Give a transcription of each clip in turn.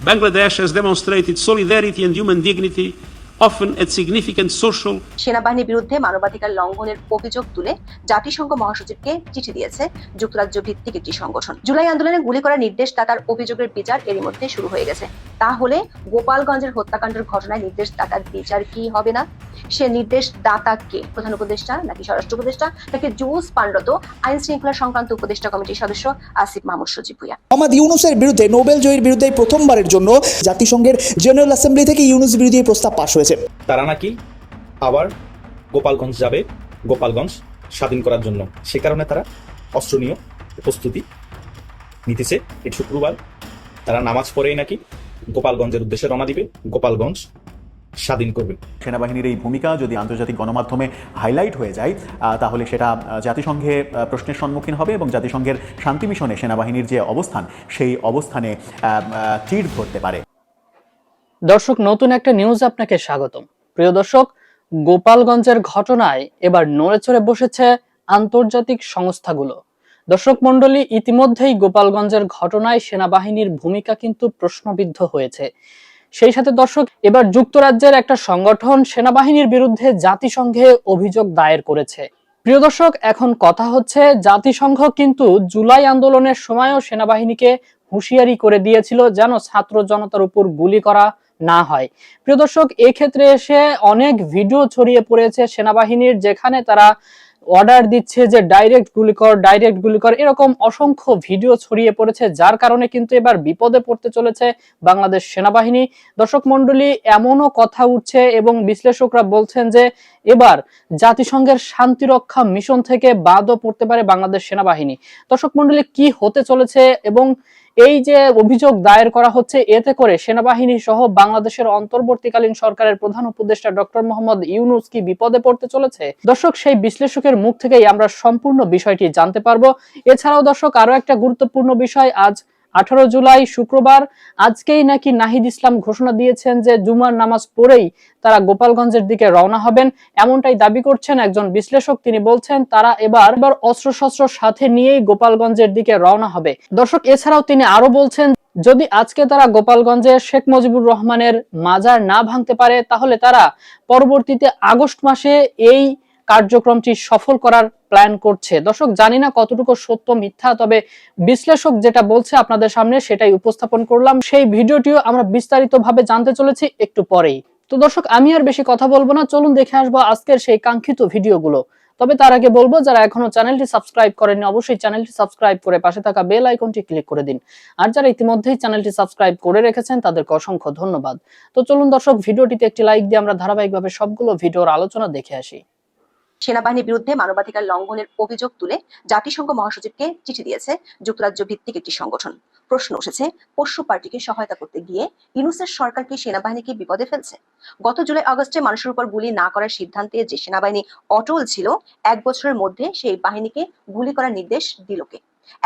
Bangladesh has demonstrated solidarity and human dignity, often at significant social সেনাবাহিনীর বিরুদ্ধে মানবাধিকার লঙ্ঘনের অভিযোগ তুলে জাতিসংঘ মহাসচিবকে চিঠি দিয়েছে যুক্তরাজ্য ভিত্তিক একটি সংগঠন। জুলাই আন্দোলনে গুলি করার নির্দেশ দাতার অভিযোগের বিচার এরই মধ্যে শুরু হয়ে গেছে। তাহলে গোপালগঞ্জের হত্যাকাণ্ডের ঘটনায় নির্দেশ দাতার বিচার কি হবে না? সে নির্দেশ দাতা কে? প্রধান উপদেষ্টা নাকি স্বরাষ্ট্র উপদেষ্টা নাকি জুস পাণ্ডত? আইন শৃঙ্খলা সংক্রান্ত উপদেষ্টা কমিটির সদস্য আসিফ মাহমুদ সজিব ভুইয়া মোহাম্মদ ইউনুসের বিরুদ্ধে নোবেল জয়ীর বিরুদ্ধে প্রথমবারের জন্য জাতিসংঘের জেনারেল অ্যাসেম্বলি থেকে ইউনুস বিরোধী প্রস্তাব পাশ হয়েছে। তারা নাকি আবার গোপালগঞ্জ যাবে গোপালগঞ্জ স্বাধীন করার জন্য। সে কারণে তারা অস্ত্র নিয়ে প্রস্তুতি নিতেছে। এই শুক্রবার তারা নামাজ পড়েই নাকি গোপালগঞ্জের উদ্দেশ্যে রওনা দিবে গোপালগঞ্জ স্বাধীন করবে। সেনাবাহিনীর এই ভূমিকা যদি আন্তর্জাতিক গণমাধ্যমে হাইলাইট হয়ে যায় তাহলে সেটা জাতিসংঘে প্রশ্নের সম্মুখীন হবে এবং জাতিসংঘের শান্তি মিশনে সেনাবাহিনীর যে অবস্থান সেই অবস্থানে চিড় ধরতে পারে। দর্শক, নতুন একটা নিউজ আপনাকে স্বাগতম। প্রিয় দর্শক, গোপালগঞ্জের ঘটনায় এবার নড়েচড়ে বসেছে আন্তর্জাতিক সংস্থাগুলো। দর্শক মণ্ডলী, ইতিমধ্যেই গোপালগঞ্জের ঘটনায় সেনাবাহিনীর ভূমিকা কিন্তু প্রশ্নবিদ্ধ হয়েছে। সেই সাথে দর্শক, এবার যুক্তরাজ্যের একটা সংগঠন সেনাবাহিনীর বিরুদ্ধে জাতিসংঘে অভিযোগ দায়ের করেছে। প্রিয় দর্শক, এখন কথা হচ্ছে, জাতিসংঘ কিন্তু জুলাই আন্দোলনের সময়ও সেনাবাহিনীকে হুঁশিয়ারি করে দিয়েছিল, যেন ছাত্র জনতার উপর গুলি করা না হয়। প্রিয় দর্শক, এক্ষেত্রে এসে অনেক ভিডিও ছড়িয়ে পড়েছে সেনাবাহিনীর, যেখানে তারা অর্ডার দিচ্ছে যে ডাইরেক্ট গুলি কর ডাইরেক্ট গুলি কর, এরকম অসংখ্য ভিডিও ছড়িয়ে পড়েছে, যার কারণে কিন্তু এবার বিপদে পড়তে চলেছে বাংলাদেশ সেনাবাহিনী। দর্শক মন্ডলী এমনও কথা উঠছে এবং বিশ্লেষকরা বলছেন যে এবার জাতিসংঘের শান্তিরক্ষা মিশন থেকে বাদও পড়তে পারে বাংলাদেশ সেনাবাহিনী। দর্শক মন্ডলী কি হতে চলেছে এবং এই যে অভিযোগ দায়ের করা হচ্ছে, এতে করে সেনাবাহিনী সহ বাংলাদেশের অন্তর্বর্তীকালীন সরকারের প্রধান উপদেষ্টা ডক্টর মোহাম্মদ ইউনুস কি বিপদে পড়তে চলেছে? দর্শক, সেই বিশ্লেষকের মুখ থেকেই আমরা সম্পূর্ণ বিষয়টি জানতে পারব। এছাড়াও দর্শক আরও একটা গুরুত্বপূর্ণ বিষয়, আজ আঠারো জুলাই শুক্রবার, আজকেই নাকি নাহিদ ইসলাম ঘোষণা দিয়েছেন যে জুমার নামাজ পড়েই তারা গোপালগঞ্জের দিকে রওনা হবেন। এমনটাই দাবি করছেন একজন বিশ্লেষক। তিনি বলছেন, তারা এবার এবার অস্ত্রশস্ত্র সাথে নিয়েই গোপালগঞ্জের দিকে রওনা হবে। দর্শক, এছাড়াও তিনি আরও বলছেন, যদি আজকে তারা গোপালগঞ্জে শেখ মুজিবুর রহমানের মাজার না ভাঙতে পারে, তাহলে তারা পরবর্তীতে আগস্ট মাসে এই কার্যক্রমটি সফল করার প্ল্যান করছে। দর্শক, জানি না কতটুকু সত্য, মিথ্যা, তবে বিশ্লেষক যেটা বলছে আপনাদের সামনে সেটাই উপস্থাপন করলাম। সেই ভিডিওটিও আমরা বিস্তারিতভাবে জানতে চলেছি একটু পরেই। তো দর্শক, আমি আর বেশি কথা বলব না। চলুন দেখে আসব আজকের সেই কাঙ্ক্ষিত ভিডিওগুলো। তবে তার আগে বলব, যারা এখনও চ্যানেলটি সাবস্ক্রাইব করেননি, অবশ্যই চ্যানেলটি সাবস্ক্রাইব করে পাশে থাকা বেল আইকনটি ক্লিক করে দিন। আর যারা ইতিমধ্যেই চ্যানেলটি সাবস্ক্রাইব করে রেখেছেন, তাদেরকে অসংখ্য ধন্যবাদ। তো চলুন দর্শক, ভিডিওটিতে একটি লাইক দিয়ে আমরা ধারাবাহিকভাবে সবগুলো ভিডিওর আলোচনা দেখে আসি। সেনাবাহিনীর বিরুদ্ধে মানবাধিকার লঙ্ঘনের অভিযোগ তুলে জাতিসংঘ মহাসচিবকে চিঠি দিয়েছে যুক্তরাজ্য ভিত্তিক একটি সংগঠন। প্রশ্ন উঠেছে পশু পার্টিকে সহায়তা করতে গিয়ে ইউনুসের সরকার কি সেনাবাহিনীকে বিপদে ফেলছে? গত জুলাই আগস্টে মানুষের উপর গুলি না করার সিদ্ধান্তে যে সেনাবাহিনী অটল ছিল, এক বছরের মধ্যে সেই বাহিনীকে গুলি করার নির্দেশ দিল কে?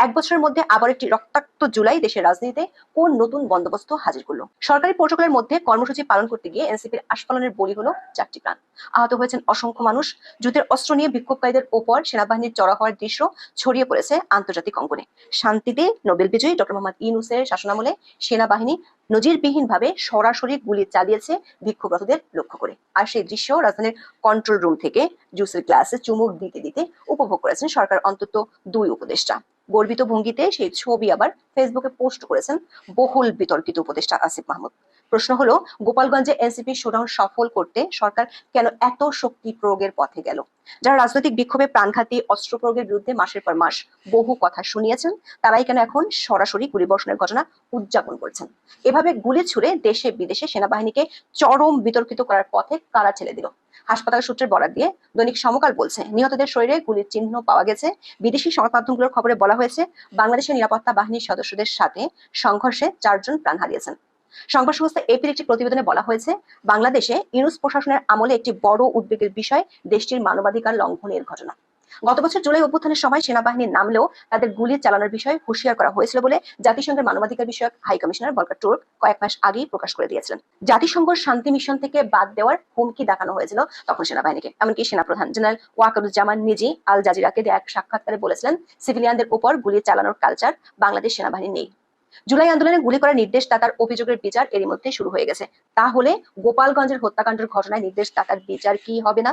এক বছরের মধ্যে আবার একটি রক্তাক্ত জুলাই দেশের রাজনীতিতে কোন নতুন বন্দোবস্ত হাজির করল? সরকারি প্রোটোকলের মধ্যে কর্মসূচি পালন করতে গিয়ে এনসিপির আস্ফালনের বলি হলো চারটি প্রাণ। আহত হয়েছেন অসংখ্য মানুষ। যুদ্ধের অস্ত্র নিয়ে বিক্ষোভকারীদের ওপর সেনাবাহিনীর চড়া হওয়ার দৃশ্য ছড়িয়ে পড়েছে আন্তর্জাতিক অঙ্গনে। শান্তিতে নোবেল বিজয়ী ডক্টর মোহাম্মদ ইউনুসের শাসনামলে সেনাবাহিনী নজিরবিহীনভাবে সরাসরি গুলি চালিয়েছে বিক্ষোভরতদের লক্ষ্য করে। আর সেই দৃশ্য রাজধানীর কন্ট্রোল রুম থেকে জুসের গ্লাসে চুমুক দিতে দিতে উপভোগ করেছেন সরকার অন্তত দুই উপদেষ্টা। গর্বিত ভঙ্গিতে সেই ছবি আবার ফেসবুকে পোস্ট করেছেন বহুল বিতর্কিত উপদেষ্টা আসিফ মাহমুদ। প্রশ্ন হলো, গোপালগঞ্জে এনসিপি শোডাউন সফল করতে সরকার কেন এত শক্তি প্রয়োগের পথে গেল? যারা রাজনৈতিক বিক্ষোভে প্রাণঘাতী অস্ত্র প্রয়োগের বিরুদ্ধে মাসের পর মাস বহু কথা শুনিয়েছেন, তারাই কেন এখন সরাসরি গুলিবর্ষণের ঘটনা উদযাপন করছেন? এভাবে গুলি ছুড়ে দেশে বিদেশে সেনাবাহিনীকে চরম বিতর্কিত করার পথে কারা ছেড়ে দিল? হাসপাতাল সূত্রের বরাদ দিয়ে দৈনিক সমকাল বলছে, নিহতদের শরীরে গুলির চিহ্ন পাওয়া গেছে। বিদেশি সংবাদ মাধ্যমগুলোর খবরে বলা হয়েছে, বাংলাদেশের নিরাপত্তা বাহিনীর সদস্যদের সাথে সংঘর্ষে চারজন প্রাণ হারিয়েছেন। সংবাদ সংস্থা এপির একটি প্রতিবেদনে বলা হয়েছে, বাংলাদেশে ইউনুস প্রশাসনের আমলে একটি বড় উদ্বেগের বিষয় দেশটির মানবাধিকার লঙ্ঘনের ঘটনা। গত বছর জুলাই অভ্যুত্থানের সময় সেনাবাহিনী নামলেও তাদের গুলি চালানোর বিষয়ে হুঁশিয়ার করা হয়েছিল বলে জাতিসংঘের মানবাধিকার বিষয়ক হাই কমিশনার বলকার টুর্ক কয়েক মাস আগেই প্রকাশ করে দিয়েছিলেন। জাতিসংঘ শান্তি মিশন থেকে বাদ দেওয়ার হুমকি দেখানো হয়েছিল তখন সেনাবাহিনীকে। এমনকি সেনাপ্রধান জেনারেল ওয়াকারুজ্জামান নিজে আল জাজিরাকে দেয়া এক সাক্ষাৎকারে বলেছিলেন, সিভিলিয়ানদের উপর গুলি চালানোর কালচার বাংলাদেশ সেনাবাহিনী নেই। জুলাই আন্দোলনে গুলি করার নির্দেশ দাতার অভিযোগের বিচার এরই মধ্যে শুরু হয়ে গেছে। তাহলে গোপালগঞ্জের হত্যাকাণ্ডের ঘটনায় নির্দেশ দাতার বিচার কি হবে না?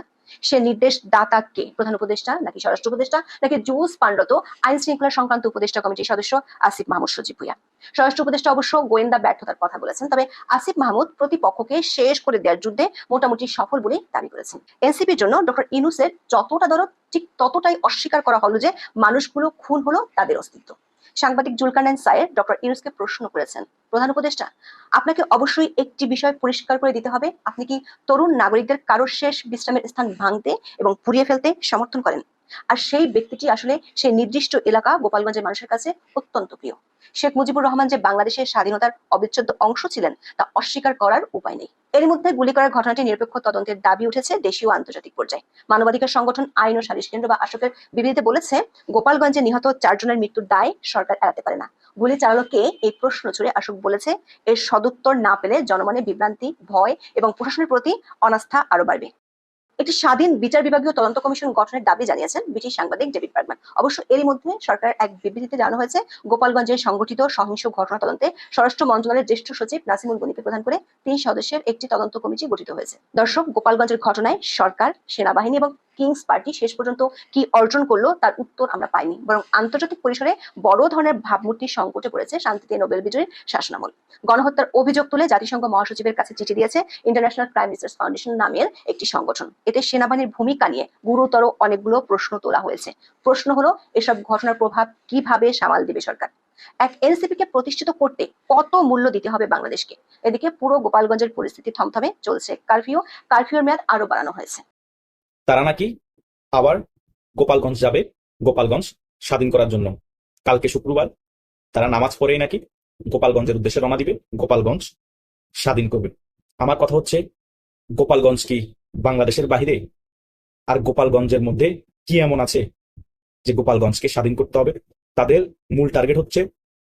সে নির্দেশ দাতা কে? প্রধান উপদেষ্টা নাকি স্বরাষ্ট্র উপদেষ্টা নাকি জুস পাণ্ডত? আইন শৃঙ্খলা সংক্রান্ত উপদেষ্টা কমিটির সদস্য আসিফ মাহমুদ সজীব ভুইয়া। স্বরাষ্ট্র উপদেষ্টা অবশ্য গোয়েন্দা ব্যর্থতার কথা বলেছেন, তবে আসিফ মাহমুদ প্রতিপক্ষকে শেষ করে দেওয়ার যুদ্ধে মোটামুটি সফল বলে দাবি করেছেন। এনসিপির জন্য ডক্টর ইনুসের যতটা দরদ, ঠিক ততটাই অস্বীকার করা হলো যে মানুষগুলো খুন হলো তাদের অস্তিত্ব। সাংবাদিক জুলকারনাইন সায়ের ডক্টর ইনুসকে প্রশ্ন করেছেন। প্রধান উপদেষ্টা, আপনাকে অবশ্যই একটি বিষয় পরিষ্কার করে দিতে হবে। আপনি কি তরুণ নাগরিকদের কারোর শেষ বিশ্রামের স্থান ভাঙতে এবং পুড়িয়ে ফেলতে সমর্থন করেন? আর সেই ব্যক্তিটি আসলে সেই নির্দিষ্ট এলাকা গোপালগঞ্জের মানুষের কাছে অত্যন্ত প্রিয়। শেখ মুজিবুর রহমান যে বাংলাদেশের স্বাধীনতার অবিচ্ছেদ্য অংশ ছিলেন, তা অস্বীকার করার উপায় নেই। এর মধ্যে গুলি করার ঘটনাটি নিরপেক্ষ তদন্তের দাবি উঠেছে দেশীয় আন্তর্জাতিক পর্যায়ে। মানবাধিকার সংগঠন আইন ও সালিশ কেন্দ্র বা আশোকের বিবৃতিতে বলেছে, গোপালগঞ্জে নিহত চারজনের মৃত্যুর দায় সরকার এড়াতে পারে না। গুলি চালককে এই প্রশ্ন ছুড়ে আশোক বলেছে, এর সদুত্তর না পেলে জনমনে বিভ্রান্তি, ভয় এবং প্রশাসনের প্রতি অনাস্থা আরও বাড়বে। একটি স্বাধীন বিচার বিভাগীয় তদন্ত কমিশন গঠনের দাবি জানিয়েছেন ব্রিটিশ সাংবাদিক ডেভিড বার্গম্যান অবশ্য এরই মধ্যে সরকার এক বিবৃতিতে জানানো হয়েছে, গোপালগঞ্জে সংঘটিত সহিংস ঘটনা তদন্তে স্বরাষ্ট্র মন্ত্রণালয়ের জ্যেষ্ঠ সচিব নাসিমুল গনিকে প্রধান করে তিন সদস্যের একটি তদন্ত কমিটি গঠিত হয়েছে। দর্শক, গোপালগঞ্জের ঘটনায় সরকার, সেনাবাহিনী এবং কিংস পার্টি শেষ পর্যন্ত কি অর্জন করল তার উত্তর আমরা পাইনি, বরং আন্তর্জাতিক পরিসরে বড় ধরনের ভাবমূর্তি সংকটে পড়েছে শান্তিতে নোবেল বিজয়ীর শাসনামল। গণহত্যার অভিযোগ তুলে জাতিসংঘ মহাসচিবের কাছে চিঠি দিয়েছে ইন্টারন্যাশনাল ক্রাইম রিসার্চ ফাউন্ডেশন নামের একটি সংগঠন। এতে সেনাবাহিনীর ভূমিকা নিয়ে গুরুতর অনেকগুলো প্রশ্ন তোলা হয়েছে। প্রশ্ন হলো, এসব ঘটনার প্রভাব কীভাবে সামাল দেবে সরকার? এক এনসিপি কে প্রতিষ্ঠিত করতে কত মূল্য দিতে হবে বাংলাদেশকে? এদিকে পুরো গোপালগঞ্জের পরিস্থিতি থমথমে চলছে। কারফিউ, কারফিউর মেয়াদ আরও বাড়ানো হয়েছে। তারা নাকি আবার গোপালগঞ্জ যাবে? গোপালগঞ্জ স্বাধীন করার জন্য। কালকে শুক্রবার তারা নামাজ পড়েই নাকি গোপালগঞ্জের উদ্দেশ্যে রওনা দিবে? গোপালগঞ্জ স্বাধীন করবে। আমার কথা হচ্ছে, গোপালগঞ্জ কি বাংলাদেশের বাহিরে আর গোপালগঞ্জের মধ্যে কি এমন আছে যে গোপালগঞ্জকে স্বাধীন করতে হবে? তাদের মূল টার্গেট হচ্ছে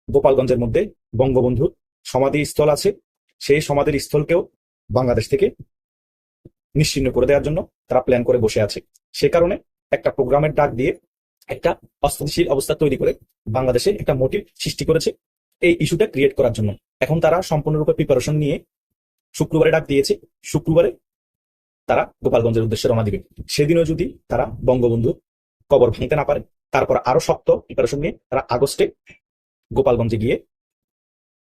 গোপালগঞ্জের মধ্যে বঙ্গবন্ধুর সমাধি স্থল আছে। সেই সমাধির স্থলকেও বাংলাদেশ থেকে নিশ্চিহ্ন করে দেওয়ার জন্য তারা প্ল্যান করে বসে আছে। সে কারণে একটা প্রোগ্রামের ডাক দিয়ে একটা অস্থিতিশীল অবস্থা তৈরি করে বাংলাদেশে একটা মোটিভ সৃষ্টি করেছে এই ইস্যুটা ক্রিয়েট করার জন্য। এখন তারা সম্পূর্ণরূপে প্রিপারেশন নিয়ে শুক্রবারে ডাক দিয়েছে। শুক্রবারে তারা গোপালগঞ্জের উদ্দেশ্যে রওনা দিবে। সেদিনও যদি তারা বঙ্গবন্ধু কবর ভাঙতে না পারে, তারপর আরও শক্ত প্রিপারেশন নিয়ে তারা আগস্টে গোপালগঞ্জে গিয়ে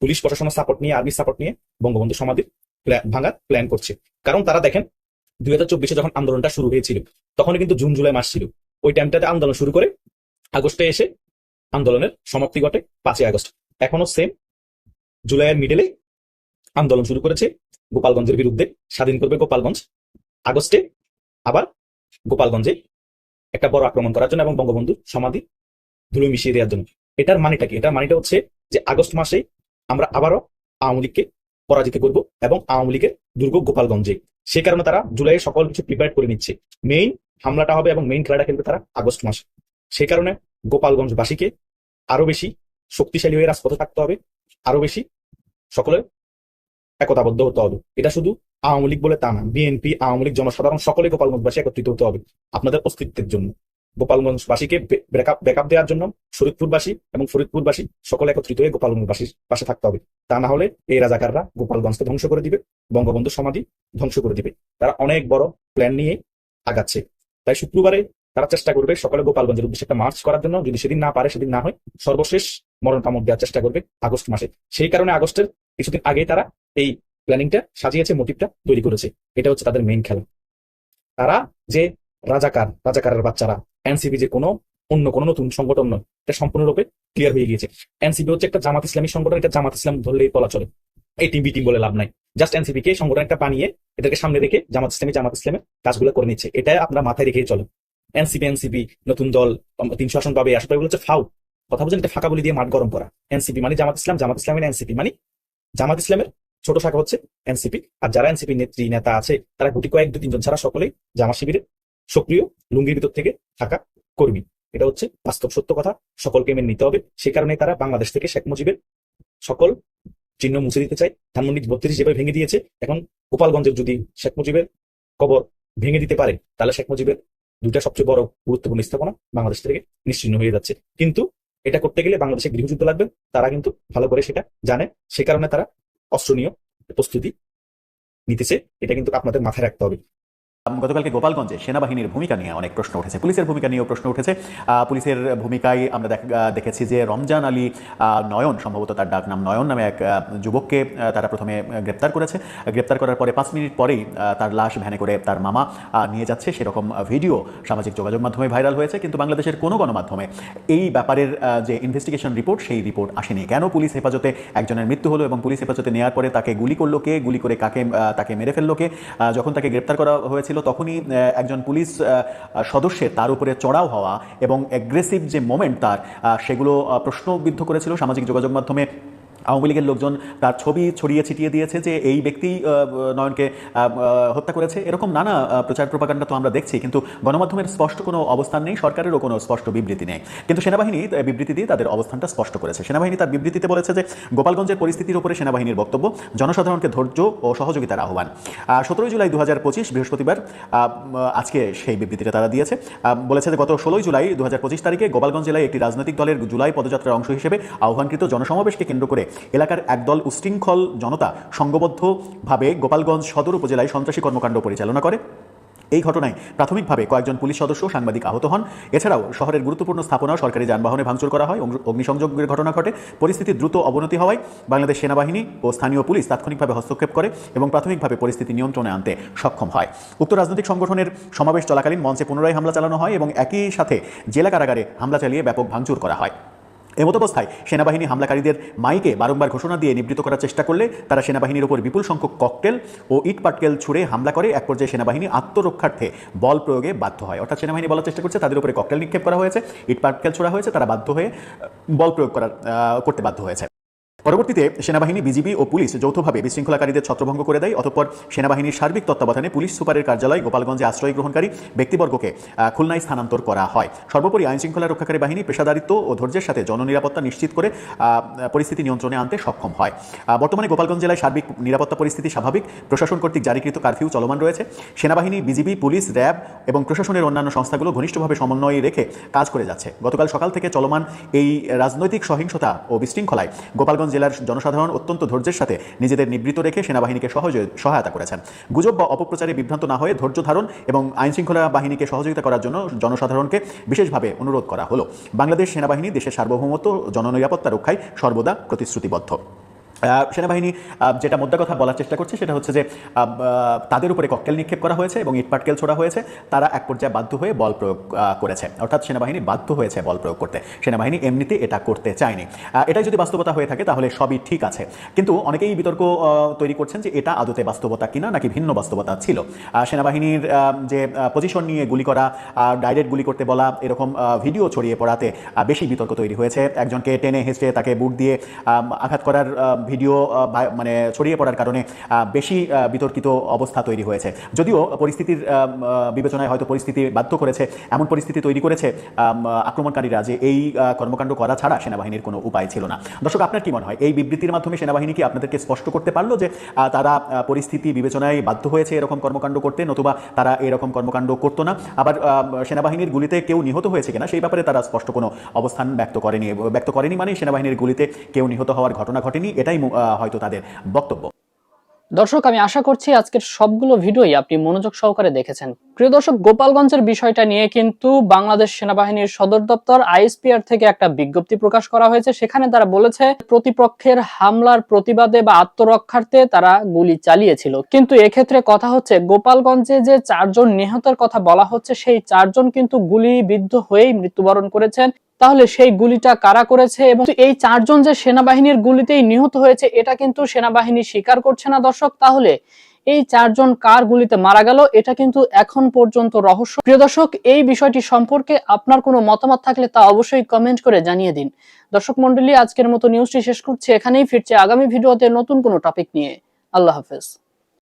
পুলিশ প্রশাসনের সাপোর্ট নিয়ে আর্মির সাপোর্ট নিয়ে বঙ্গবন্ধু সমাধি ভাঙার প্ল্যান করছে। কারণ তারা দেখেন, দুই হাজার চব্বিশে যখন আন্দোলনটা শুরু হয়েছিল তখন কিন্তু জুন, জুলাই মাস ছিল। ওই টাইমটাতে আন্দোলন শুরু করে আগস্টে এসে আন্দোলনের সমাপ্তি ঘটে পাঁচই আগস্ট। এখনও সেম জুলাইয়ের মিডলে আন্দোলন শুরু করেছে গোপালগঞ্জের বিরুদ্ধে, স্বাধীন করবে গোপালগঞ্জ। আগস্টে আবার গোপালগঞ্জে একটা বড় আক্রমণ করার জন্য এবং বঙ্গবন্ধুর সমাধি ধুলো মিশিয়ে দেওয়ার জন্য। এটার মানেটা কি? এটার মানেটা হচ্ছে যে আগস্ট মাসে আমরা আবারও আওয়ামী লীগকে পরাজিত করব এবং আওয়ামী লীগের দুর্গ গোপালগঞ্জে। সে কারণে তারা জুলাইয়ে সকল কিছু প্রিপেয়ার করে নিচ্ছে। মেইন হামলাটা হবে এবং মেইন খেলাটা খেলবে তারা আগস্ট মাসে। সেই কারণে গোপালগঞ্জবাসীকে আরও বেশি শক্তিশালী হয়ে রাজপথে থাকতে হবে আরও বেশি সকলের একতাবদ্ধ হতে হবে। এটা শুধু আওয়ামী লীগ বলে তা না বিএনপি আওয়ামী লীগ, জনসাধারণ সকলে গোপালগঞ্জবাসী একত্রিত হতে হবে আপনাদের অস্তিত্বের জন্য। গোপালগঞ্জবাসীকে ব্যাকআপ দেওয়ার জন্য শরীদপুরবাসী এবং ফরিদপুরবাসী সকলে একত্রিত হয়ে গোপালগঞ্জবাসীর পাশে থাকতে হবে। তা না হলে এই রাজাকাররা গোপালগঞ্জকে ধ্বংস করে দিবে, বঙ্গবন্ধু সমাধি ধ্বংস করে দিবে। তারা অনেক বড় প্ল্যান নিয়ে আগাচ্ছে। তাই শুক্রবারে তারা চেষ্টা করবে সকলে গোপালগঞ্জের উদ্দেশ্যে একটা মার্চ করার জন্য। যদি সেদিন না পারে, সেদিন না হয়, সর্বশেষ মরণ কামড় দেওয়ার চেষ্টা করবে আগস্ট মাসে। সেই কারণে আগস্টের কিছুদিন আগেই তারা এই প্ল্যানিংটা সাজিয়েছে মোটিভটা তৈরি করেছে। এটা হচ্ছে তাদের মেইন খেলা। তারা যে রাজাকার, রাজাকারের বাচ্চারা এনসিপি যে কোনো অন্য, কোনো নতুন সংগঠন নয়, এটা সম্পূর্ণরূপে ক্লিয়ার হয়ে গিয়েছে। এনসিপি হচ্ছে একটা জামাত ইসলামী সংগঠন, এটা জামাত ইসলাম ধরলেই বলা চলে। এই টিম বলে লাভ নাই। জাস্ট এনসিপি কে সংগঠন একটা বানিয়ে এটাকে সামনে রেখে জামাত ইসলামী, জামাত ইসলামের কাজগুলো করে নিচ্ছে। এটা আপনারা মাথায় রেখেই চলে। এনসিপি এনসিপি নতুন দল তিনশো আসন পাবে পাবে হচ্ছে ফাউ কথা বলছেন, এটা ফাঁকা বলি দিয়ে মাঠ গরম করা। এনসিপি মানে জামাত ইসলাম, জামাত ইসলামের এনসিপি মানে জামাত ইসলামের ছোট শাখা হচ্ছে এনসিপি। আর যারা এনসিপি নেত্রী নেতা আছে, তারা গুটি কয়েক দু তিনজন ছাড়া সকলেই জামা শিবিরে সক্রিয়, লুঙ্গির ভিতর থেকে থাকা কর্মী। এটা হচ্ছে বাস্তব সত্য কথা, সকলকে মেনে নিতে হবে। সে কারণে তারা বাংলাদেশ থেকে শেখ মুজিবের সকল চিহ্ন মুছে দিতে চায়। ধানমন্ডি বত্রিশ যেভাবে ভেঙে দিয়েছে, এখন গোপালগঞ্জের যদি শেখ মুজিবের কবর ভেঙে দিতে পারে, তাহলে শেখ মুজিবের দুইটা সবচেয়ে বড় গুরুত্বপূর্ণ স্থাপনা বাংলাদেশ থেকে নিশ্চিন্ন হয়ে যাচ্ছে। কিন্তু এটা করতে গেলে বাংলাদেশে গৃহযুদ্ধ লাগবে, তারা কিন্তু ভালো করে সেটা জানে। সে কারণে তারা অস্ত্র নিয়ে প্রস্তুতি নিতেছে এটা কিন্তু আপনাদের মাথায় রাখতে হবে। গতকালকে গোপালগঞ্জে সেনাবাহিনীর ভূমিকা নিয়ে অনেক প্রশ্ন উঠেছে। পুলিশের ভূমিকা নিয়েও প্রশ্ন উঠেছে। পুলিশের ভূমিকায় আমরা দেখেছি যে রমজান আলী নয়ন, সম্ভবত তার ডাক নাম নয়ন নামে এক যুবককে তারা প্রথমে গ্রেপ্তার করেছে। গ্রেপ্তার করার পরে পাঁচ মিনিট পরেই তার লাশ ভ্যানে করে তার মামা নিয়ে যাচ্ছে। সেরকম ভিডিও সামাজিক যোগাযোগ মাধ্যমে ভাইরাল হয়েছে। কিন্তু বাংলাদেশের কোনো গণমাধ্যমে এই ব্যাপারের যে ইনভেস্টিগেশন রিপোর্ট সেই রিপোর্ট আসেনি। কেন পুলিশ হেফাজতে একজনের মৃত্যু হলো এবং পুলিশ হেফাজতে নেওয়ার পরে তাকে গুলি করল কে? গুলি করে কাকে তাকে মেরে ফেলল কে? যখন তাকে গ্রেপ্তার করা হয়েছিল তখনই একজন পুলিশ সদস্যের তার উপরে চড়াও হওয়া এবং অ্যাগ্রেসিভ যে মোমেন্ট তার সেগুলো প্রশ্নবিদ্ধ করেছিল সামাজিক যোগাযোগ মাধ্যমে। আওয়ামী লীগের লোকজন তার ছবি ছড়িয়ে ছিটিয়ে দিয়েছে যে এই ব্যক্তি নয়নকে হত্যা করেছে। এরকম নানা প্রচার প্রপাগান্ডা তো আমরা দেখছি, কিন্তু গণমাধ্যমের স্পষ্ট কোনো অবস্থান নেই, সরকারেরও কোনো স্পষ্ট বিবৃতি নেই। কিন্তু সেনাবাহিনী বিবৃতি দিয়ে তাদের অবস্থানটা স্পষ্ট করেছে। সেনাবাহিনী তার বিবৃতিতে বলেছে যে, গোপালগঞ্জের পরিস্থিতির উপরে সেনাবাহিনীর বক্তব্য, জনসাধারণকে ধৈর্য ও সহযোগিতার আহ্বান। সতেরোই জুলাই দু হাজার পঁচিশ বৃহস্পতিবার আজকে সেই বিবৃতিটা তারা দিয়েছে। বলেছে যে, গত ষোলোই জুলাই দু হাজার পঁচিশ তারিখে গোপালগঞ্জ জেলায় একটি রাজনৈতিক দলের জুলাই পদযাত্রার অংশ হিসেবে আহ্বানকৃত জনসমাবেশকে কেন্দ্র করে এলাকার একদল উশৃঙ্খল জনতা সংঘবদ্ধভাবে গোপালগঞ্জ সদর উপজেলায় সন্ত্রাসী কর্মকাণ্ড পরিচালনা করে। এই ঘটনায় প্রাথমিকভাবে কয়েকজন পুলিশ সদস্য সাংবাদিক আহত হন। এছাড়াও শহরের গুরুত্বপূর্ণ স্থাপনা সরকারি যানবাহনে ভাঙচুর করা হয়। অগ্নি- অগ্নিসংযোগের ঘটনা ঘটে। পরিস্থিতি দ্রুত অবনতি হওয়ায় বাংলাদেশ সেনাবাহিনী ও স্থানীয় পুলিশ তাৎক্ষণিকভাবে হস্তক্ষেপ করে এবং প্রাথমিকভাবে পরিস্থিতি নিয়ন্ত্রণে আনতে সক্ষম হয়। উক্ত রাজনৈতিক সংগঠনের সমাবেশ চলাকালীন মঞ্চে পুনরায় হামলা চালানো হয় এবং একই সাথে জেলা কারাগারে হামলা চালিয়ে ব্যাপক ভাঙচুর করা হয়। এমত অবস্থায় সেনাবাহিনী হামলাকারীদের মাইকে বারংবার ঘোষণা দিয়ে নিবৃত করার চেষ্টা করলে তারা সেনাবাহিনীর উপর বিপুল সংখ্যক ককটেল ও ইট পাটকেল ছুড়ে হামলা করে। এক পর্যায়ে সেনাবাহিনী আত্মরক্ষার্থে বল প্রয়োগে বাধ্য হয়। অর্থাৎ সেনাবাহিনী বলার চেষ্টা করছে, তাদের উপরে ককটেল নিক্ষেপ করা হয়েছে, ইট পাটকেল ছোড়া হয়েছে, তারা বাধ্য হয়ে বল প্রয়োগ করার করতে বাধ্য হয়েছে। পরবর্তীতে সেনাবাহিনী, বিজিবি ও পুলিশ যৌথভাবে বিশৃঙ্খলাকারীদের ছত্রভঙ্গ করে দেয়। অতঃপর সেনাবাহিনীর সার্বিক তত্ত্বাবধানে পুলিশ সুপারের কার্যালয়, গোপালগঞ্জে আশ্রয় গ্রহণকারী ব্যক্তিবর্গকে খুলনায় স্থানান্তর করা হয়। সর্বোপরি আইনশৃঙ্খলা রক্ষাকারী বাহিনী, পেশাদারিত্ব ও ধৈর্যের সাথে জননিরাপত্তা নিশ্চিত করে পরিস্থিতি নিয়ন্ত্রণে আনতে সক্ষম হয়। বর্তমানে গোপালগঞ্জ জেলায় সার্বিক নিরাপত্তা পরিস্থিতি স্বাভাবিক। প্রশাসন কর্তৃক জারিকৃত কারফিউ চলমান রয়েছে। সেনাবাহিনী, বিজিবি, পুলিশ, র্যাব এবং প্রশাসনের অন্যান্য সংস্থাগুলো ঘনিষ্ঠভাবে সমন্বয়ে রেখে কাজ করে যাচ্ছে। গতকাল সকাল থেকে চলমান এই রাজনৈতিক সহিংসতা ও বিশৃঙ্খলায় গোপালগঞ্জ জেলার জনসাধারণ অত্যন্ত ধৈর্যের সাথে নিজেদের নিবৃত রেখে সেনাবাহিনীকে সহায়তা করেছেন। গুজব বা অপপ্রচারে বিভ্রান্ত না হয়ে ধৈর্য ধারণ এবং আইনশৃঙ্খলা বাহিনীকে সহযোগিতা করার জন্য জনসাধারণকে বিশেষভাবে অনুরোধ করা হলো। বাংলাদেশ সেনাবাহিনী দেশের সার্বভৌমত্ব, জননিরাপত্তা রক্ষায় সর্বদা প্রতিশ্রুতিবদ্ধ। সেনাবাহিনী যেটা মোদ্দা কথা বলার চেষ্টা করছে সেটা হচ্ছে যে তাদের উপরে ককটেল নিক্ষেপ করা হয়েছে এবং ইটপাটকেল ছোড়া হয়েছে। তারা এক পর্যায়ে বাধ্য হয়ে বল প্রয়োগ করেছে। অর্থাৎ সেনাবাহিনী বাধ্য হয়েছে বল প্রয়োগ করতে। সেনাবাহিনী এমনিতে এটা করতে চায়নি। এটাই যদি বাস্তবতা হয়ে থাকে তাহলে সবই ঠিক আছে। কিন্তু অনেকেই বিতর্ক তৈরি করছেন যে এটা আদতে বাস্তবতা কিনা নাকি ভিন্ন বাস্তবতা ছিল। সেনাবাহিনীর যে পজিশন নিয়ে গুলি করা ডাইরেক্ট গুলি করতে বলা, এরকম ভিডিও ছড়িয়ে পড়াতে বেশি বিতর্ক তৈরি হয়েছে। একজনকে টেনে হেঁচড়ে তাকে বুট দিয়ে আঘাত করার ভিডিও মানে ছড়িয়ে পড়ার কারণে বেশি বিতর্কিত অবস্থা তৈরি হয়েছে। যদিও পরিস্থিতির বিবেচনায় হয়তো পরিস্থিতি বাধ্য করেছে, এমন পরিস্থিতি তৈরি করেছে আক্রমণকারীরা যে এই কর্মকাণ্ড করা ছাড়া সেনাবাহিনীর কোনো উপায় ছিল না। দর্শক, আপনার কি মনে হয়? এই বিবৃতির মাধ্যমে সেনাবাহিনী কি আপনাদেরকে স্পষ্ট করতে পারল যে তারা পরিস্থিতি বিবেচনায় বাধ্য হয়েছে এরকম কর্মকাণ্ড করতে, নতুবা তারা এরকম কর্মকাণ্ড করতো না? আবার সেনাবাহিনীর গুলিতে কেউ নিহত হয়েছে কিনা? সেই ব্যাপারে তারা স্পষ্ট কোনো অবস্থান ব্যক্ত করেনি ব্যক্ত করেনি মানে সেনাবাহিনীর গুলিতে কেউ নিহত হওয়ার ঘটনা ঘটেনি, এটাই আহ, হয়তো তাদের বক্তব্য। দর্শক আমি আশা করছি আজকের সবগুলো ভিডিওই আপনি মনোযোগ সহকারে দেখেছেন। প্রিয় দর্শক গোপালগঞ্জের বিষয়টা নিয়ে কিন্তু বাংলাদেশ সেনাবাহিনীর সদর দপ্তর আইএসপিআর থেকে একটা বিজ্ঞপ্তি প্রকাশ করা হয়েছে। সেখানে তারা বলেছে প্রতিপক্ষের হামলার প্রতিবাদে বা আত্মরক্ষার্থে তারা গুলি চালিয়েছিল। কিন্তু এক্ষেত্রে কথা হচ্ছে গোপালগঞ্জে যে চারজন নিহতের কথা বলা হচ্ছে সেই চারজন কিন্তু গুলিবিদ্ধ হয়েই মৃত্যুবরণ করেছেন। তাহলে সেই গুলিটা কারা করেছে এবং এই চারজন যে সেনাবাহিনীর গুলিতেই নিহত হয়েছে, এটা কিন্তু সেনাবাহিনী স্বীকার করছে না দর্শক। তাহলে এই চারজন কার গুলিতে মারা গেল, এটা কিন্তু এখন পর্যন্ত রহস্য। প্রিয় দর্শক, এই বিষয়টি সম্পর্কে আপনার কোনো মতামত থাকলে তা অবশ্যই কমেন্ট করে জানিয়ে দিন। দর্শক মন্ডলী আজকের মতো নিউজটি শেষ করছি এখানেই। ফিরছে আগামী ভিডিওতে নতুন কোনো টপিক নিয়ে। আল্লাহ হাফেজ।